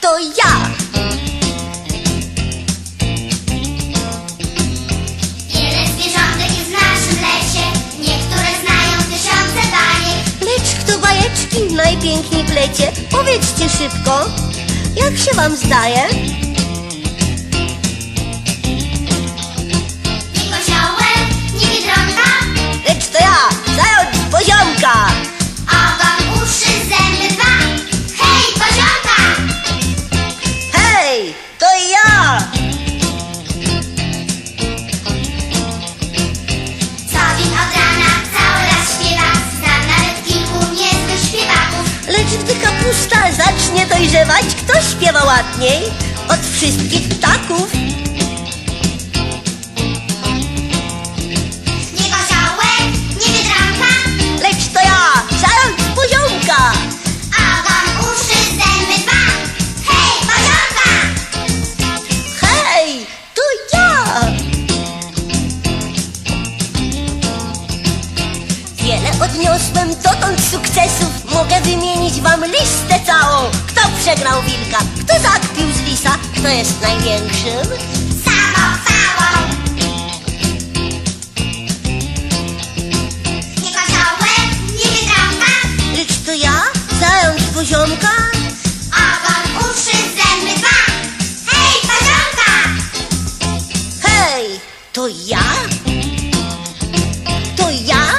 to ja! Wiele zwierzątek jest w naszym lesie, niektóre znają tysiące bajek. Lecz kto bajeczki najpiękniej plecie? Powiedzcie szybko, jak się wam zdaje? To ja. Sowin od rana cały raz śpiewa, znam nawet kilku niezłych śpiewaków. Lecz gdy kapusta zacznie dojrzewać, kto śpiewa ładniej? Od wszystkich ptaków. Odniosłem dotąd sukcesów. Mogę wymienić wam listę całą. Kto przegrał wilka? Kto zakpił z lisa? Kto jest największym? Samochwałą. Nie koziołek, nie biedronka, Lecz to ja, zając poziomka. ogon, uszy, zęby dwa. Hej, poziomka! Hej, to ja? To ja?